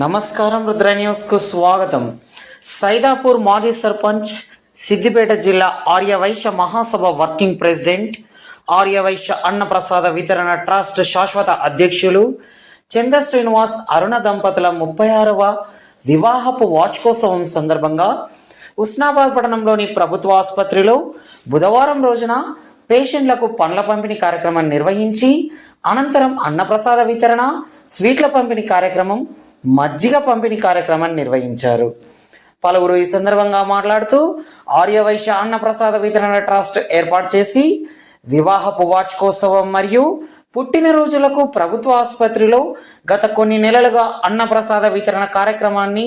నమస్కారం రుద్ర న్యూస్కు స్వాగతం. సైదాపూర్ మాజీ సర్పంచ్ సిద్దిపేట జిల్లా Aryavysya Mahasabha working president Aryavysya Annaprasada Vitarana trust శాశ్వత అధ్యక్షులు చంద్ర శ్రీనివాస్ అరుణ దంపతుల ముప్పై ఆరవ వివాహపు వార్షికోత్సవం సందర్భంగా ఉస్నాబాద్ పట్టణంలోని ప్రభుత్వ ఆసుపత్రిలో బుధవారం రోజున పేషెంట్లకు పండ్ల పంపిణీ కార్యక్రమం నిర్వహించి అనంతరం అన్నప్రసాద వితరణ స్వీట్ల పంపిణీ కార్యక్రమం మజ్జిగ పంపిణీ కార్యక్రమాన్ని నిర్వహించారు. పలువురు ఈ సందర్భంగా మాట్లాడుతూ ఆర్యవైశ్య అన్నప్రసాద వితరణ ట్రస్ట్ ఏర్పాటు చేసి వివాహపు వార్షికోత్సవం మరియు పుట్టినరోజులకు ప్రభుత్వ ఆసుపత్రిలో గత కొన్ని నెలలుగా అన్నప్రసాద వితరణ కార్యక్రమాన్ని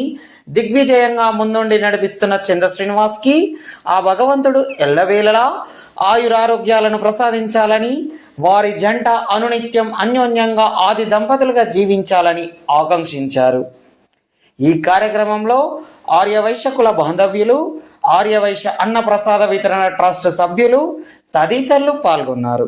దిగ్విజయంగా ముందుండి నడిపిస్తున్న చంద్ర శ్రీనివాస్కి ఆ భగవంతుడు ఎల్లవేళలా ఆయురారోగ్యాలను ప్రసాదించాలని వారి జంట అనునిత్యం అన్యోన్యంగా ఆది దంపతులుగా జీవించాలని ఆకాంక్షించారు. ఈ కార్యక్రమంలో ఆర్యవైశ్య కుల బాంధవ్యులు ఆర్యవైశ్య అన్నప్రసాద వితరణ ట్రస్ట్ సభ్యులు తదితరులు పాల్గొన్నారు.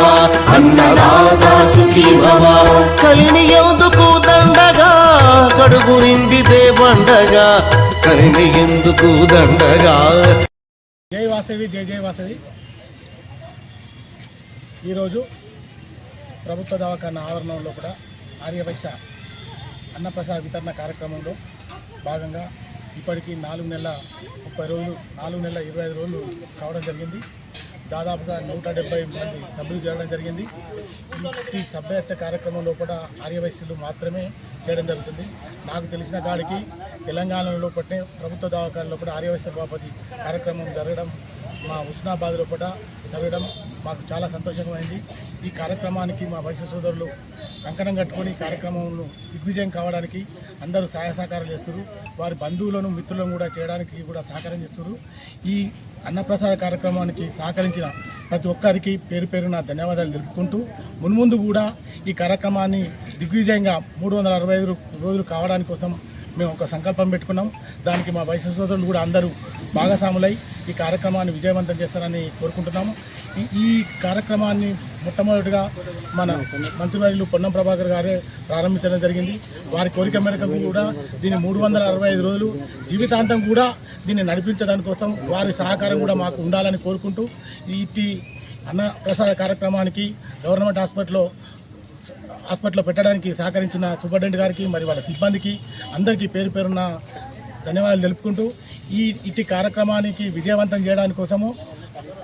అన్నదాత సుఖీ భవ కలిని ఎందుకు దండగా కడుపు కలిని ఎందుకు దండగా. జై వాసవి జై జై వాసవి. ఈరోజు ప్రభుత్వ దవాఖాన ఆవరణంలో కూడా ఆర్యవైశ్య అన్నప్రసాద్ వితరణ కార్యక్రమంలో భాగంగా ఇప్పటికీ నాలుగు నెలల ముప్పై రోజులు నాలుగు నెలల ఇరవై ఐదు రోజులు కావడం జరిగింది. దాదాపుగా నూట డెబ్బై మంది సభ్యులు చేరడం జరిగింది. ఈ సభ్యత్వ కార్యక్రమంలో కూడా ఆర్యవైశ్యులు మాత్రమే చేయడం జరుగుతుంది. నాకు తెలిసిన కాడికి తెలంగాణలో పట్టే ప్రభుత్వ దవాఖానలో కూడా ఆర్యవైశ్య బాపతి కార్యక్రమం జరగడం మా ఉస్నాబాద్లో కూడా జరగడం మాకు చాలా సంతోషమైంది ఈ కార్యక్రమానికి మా వైశ్య సోదరులు కంకణం కట్టుకొని కార్యక్రమంను కార్యక్రమంలో దిగ్విజయం కావడానికి అందరూ సహాయ సహకారాలు చేస్తారు వారి బంధువులను మిత్రులను కూడా చేయడానికి కూడా సహకారం చేస్తారు ఈ అన్నప్రసాద కార్యక్రమానికి సహకరించిన ప్రతి ఒక్కరికి పేరు పేరు నా ధన్యవాదాలు తెలుపుకుంటూ మున్ముందు కూడా ఈ కార్యక్రమాన్ని దిగ్విజయంగా మూడు వందల అరవై ఐదు రోజులు కావడానికి కోసం మేము ఒక సంకల్పం పెట్టుకున్నాం. దానికి మా వైశ్య సోదరులు కూడా అందరూ భాగస్వాములై ఈ కార్యక్రమాన్ని విజయవంతం చేస్తారని కోరుకుంటున్నాము ఈ ఈ కార్యక్రమాన్ని మొట్టమొదటిగా మన మంత్రివర్యులు పొన్నం ప్రభాకర్ గారే ప్రారంభించడం జరిగింది. వారి కోరిక మేరకు కూడా దీన్ని మూడు వందల అరవై ఐదు రోజులు జీవితాంతం కూడా దీన్ని నడిపించడానికి కోసం వారి సహకారం కూడా మాకు ఉండాలని కోరుకుంటూ ఈ అన్న ప్రసాద కార్యక్రమానికి గవర్నమెంట్ హాస్పిటల్లో హాస్పిటల్లో పెట్టడానికి సహకరించిన సూపరింటెండెంట్ గారికి మరి వాళ్ళ సిబ్బందికి అందరికీ పేరు పేరున్న ధన్యవాదాలు తెలుపుకుంటూ ఈ ఇటు కార్యక్రమానికి విజయవంతం చేయడానికి కోసము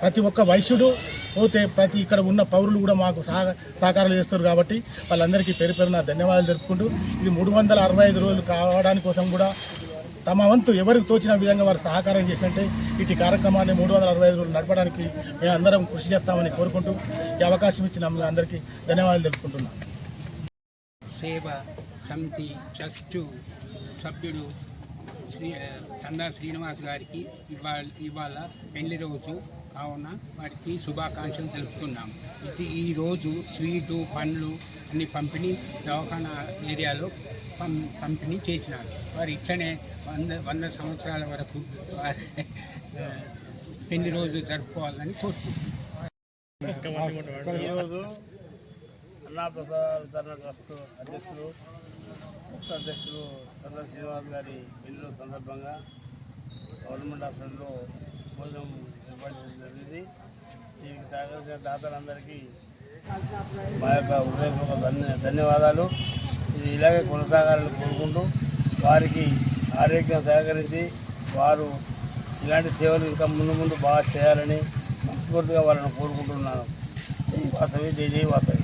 ప్రతి ఒక్క వైశ్యుడు పోతే ప్రతి ఇక్కడ ఉన్న పౌరులు కూడా మాకు సహ సహకారాలు చేస్తారు కాబట్టి వాళ్ళందరికీ పేరు పేరున ధన్యవాదాలు తెలుపుకుంటూ ఇది మూడు వందల అరవై ఐదు రోజులు కావడానికి కోసం కూడా తమ వంతు ఎవరికి తోచిన విధంగా వారు సహకారం చేసినట్టే ఇటు కార్యక్రమాన్ని మూడు వందల అరవై ఐదు రోజులు నడపడానికి మేము అందరం కృషి చేస్తామని కోరుకుంటూ ఈ అవకాశం ఇచ్చిన అందరికీ ధన్యవాదాలు తెలుపుకుంటున్నాను సేవ సమితి ట్రస్టు సభ్యుడు శ్రీ చందా శ్రీనివాస్ గారికి ఇవాళ ఇవాళ పెళ్ళి రోజు కావున వారికి శుభాకాంక్షలు తెలుపుతున్నాం ఇది ఈరోజు స్వీటు పండ్లు అన్ని పంపిణీ దవాఖానా ఏరియాలో పం పంపిణీ చేసినారు. వారు ఇట్లనే వంద వంద సంవత్సరాల వరకు పెళ్ళి రోజు జరుపుకోవాలని కోరుకుంటున్నాం. ఈరోజు అన్నాప్రసాద ట్రస్ట్ అధ్యక్షులు ట్రస్ట్ అధ్యక్షులు చంద్ర శ్రీనివాస్ గారి పెళ్ళి సందర్భంగా గవర్నమెంట్ హాస్పిటల్లో భోజనం ఏర్పాటు జరిగింది. దీనికి సహకరించిన దాతలందరికీ మా యొక్క హృదయపూర్వక ధన్య ధన్యవాదాలు. ఇది ఇలాగే కొనసాగాలని కోరుకుంటూ వారికి ఆరోగ్యం సహకరించి వారు ఇలాంటి సేవలు ఇంకా ముందు ముందు బాగా చేయాలని మనస్ఫూర్తిగా వాళ్ళని కోరుకుంటున్నాను. జై వాసవి జై జై వాసవి.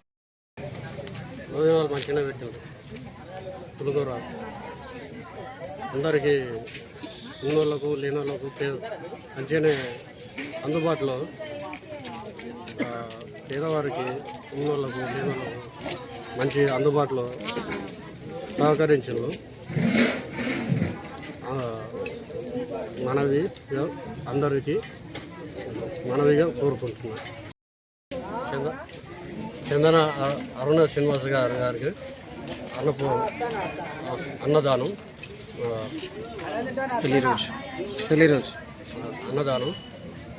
వాళ్ళు మంచిగానే పెట్టిండ్రు. పులిగూర అందరికీ ఉన్నోళ్ళకు లేనోళ్ళకు మంచిగానే అందుబాటులో. పేదవారికి ఉన్నోళ్ళకు లేనోళ్ళకు మంచి అందుబాటులో సహకరించారు మనవి అందరికీ మనవిగా కోరుకుంటున్నాను చందన అరుణ శ్రీనివాస్ గారి గారికి అన్నపూ అన్నదానం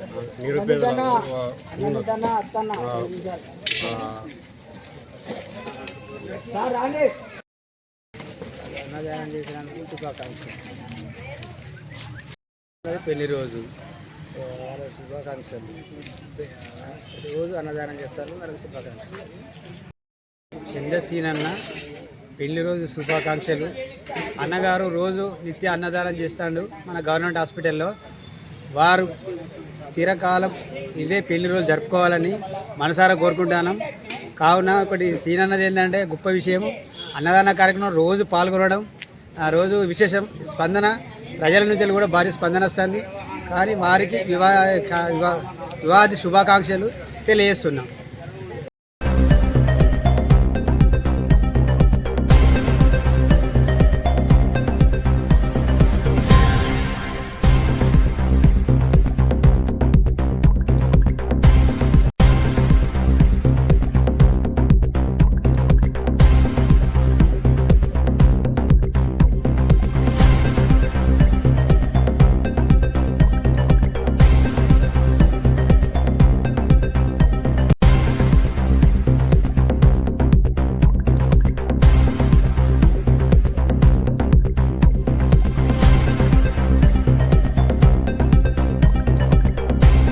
రోజు పెళ్ళి రోజు ఆ, అన్నదానం ఆ, అన్నదానం చేసినందుకు శుభాకాంక్షలు. పెళ్ళి రోజు. శుభాకాంక్షలు. రోజు అన్నదానం చేస్తారు వాళ్ళకి శుభాకాంక్షలు. చంద్రసీనన్న పెళ్ళి రోజు శుభాకాంక్షలు. అన్నగారు రోజు నిత్య అన్నదానం చేస్తాడు మన గవర్నమెంట్ హాస్పిటల్లో. వారు స్థిరకాలం ఇదే పెళ్ళి రోజు జరుపుకోవాలని మనసారా కోరుకుంటాను కావున ఒకటి సీనన్నది ఏంటంటే గొప్ప విషయం. అన్నదాన కార్యక్రమం రోజు పాల్గొనడం ఆ రోజు విశేషం స్పందన. ప్రజల నుంచి కూడా భారీ స్పందన వస్తుంది. కానీ వారికి వివా వివాది శుభాకాంక్షలు తెలియజేస్తున్నాం.